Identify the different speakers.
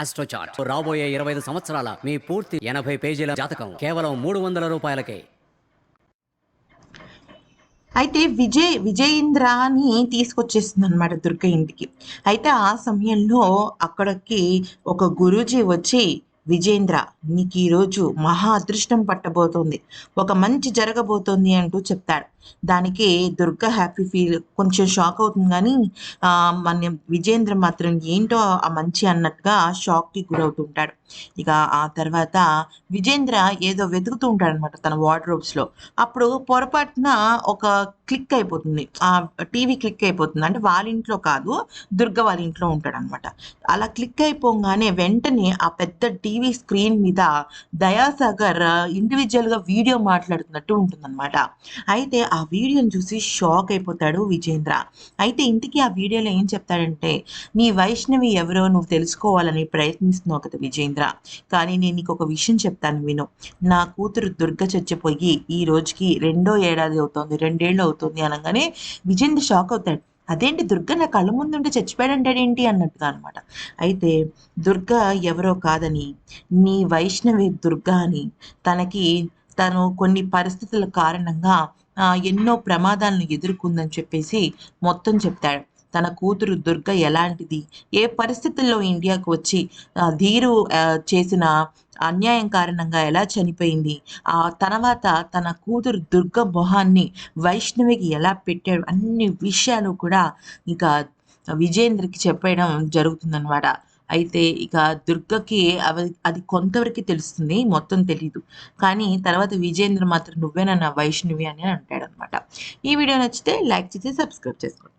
Speaker 1: ఆస్ట్రోచార్ట్ రాబోయే ఇరవై ఐదు సంవత్సరాల మీ పూర్తి ఎనభై పేజీల జాతకం కేవలం మూడు వందల రూపాయలకే.
Speaker 2: అయితే విజయ్ విజయేంద్రాని తీసుకొచ్చేస్తుంది అనమాట దుర్గ ఇంటికి. అయితే ఆ సమయంలో అక్కడికి ఒక గురూజీ వచ్చి విజేంద్ర నీకు ఈరోజు మహా అదృష్టం పట్టబోతోంది. ఒక మంచి జరగబోతోంది అంటూ చెప్తాడు. దానికి దుర్గ హ్యాపీ ఫీల్ కొంచెం షాక్ అవుతుంది కానీ ఆ, మన విజేంద్ర మాత్రం ఏంటో ఆ మంచి అన్నట్టుగా షాక్కి గురవుతుంటాడు. ఇక ఆ తర్వాత విజేంద్ర ఏదో వెతుకుతూ ఉంటాడు అనమాట తన వార్డ్రోబ్స్లో అప్పుడు పొరపాటున ఒక క్లిక్ అయిపోతుంది. ఆ టీవీ క్లిక్ అయిపోతుంది. అంటే వాళ్ళ ఇంట్లో కాదు దుర్గ వాళ్ళ ఇంట్లో ఉంటాడు అనమాట అలా క్లిక్ అయిపోగానే వెంటనే ఆ పెద్ద టీవీ స్క్రీన్ మీద దయాసాగర్ ఇండివిజువల్గా వీడియో మాట్లాడుతున్నట్టు ఉంటుందన్నమాట. అయితే ఆ వీడియోని చూసి షాక్ అయిపోతాడు విజేంద్ర. అయితే ఇంటికి ఆ వీడియోలో ఏం చెప్తాడంటే నీ వైష్ణవి ఎవరో నువ్వు తెలుసుకోవాలని ప్రయత్నిస్తున్నావు కదా విజేంద్ర. కానీ నేను నీకు ఒక విషయం చెప్తాను విను. నా కూతురు దుర్గ చచ్చిపోయి ఈ రోజుకి రెండో ఏడాది అవుతోంది రెండేళ్ళు అవుతుంది అనగానే విజేంద్ర షాక్ అవుతాడు. అదేంటి దుర్గ నా కళ్ళ ముందుంటే చచ్చిపోయాడంటాడేంటి? అన్నట్టుగా అనమాట. అయితే దుర్గ ఎవరో కాదని నీ వైష్ణవి దుర్గ అని తనకి తను కొన్ని పరిస్థితుల కారణంగా ఎన్నో ప్రమాదాలను ఎదుర్కొందని చెప్పేసి మొత్తం చెప్తాడు. తన కూతురు దుర్గ ఎలాంటిది? ఏ పరిస్థితుల్లో ఇండియాకు వచ్చి ధీరు చేసిన అన్యాయం కారణంగా ఎలా చనిపోయింది? ఆ తర్వాత తన కూతురు దుర్గ మొహాన్ని వైష్ణవికి ఎలా పెట్టాడు? అన్ని విషయాలు కూడా ఇక విజేంద్రకి చెప్పడం జరుగుతుందన్నమాట. అయితే ఇక దుర్గకి అవి అది కొంతవరకు తెలుస్తుంది మొత్తం తెలియదు కానీ తర్వాత విజేంద్ర మాత్రం నువ్వేనా నన్న వైష్ణవి అని అంటాడనమాట ఈ వీడియో నచ్చితే లైక్ చేసి సబ్స్క్రైబ్ చేసుకోండి.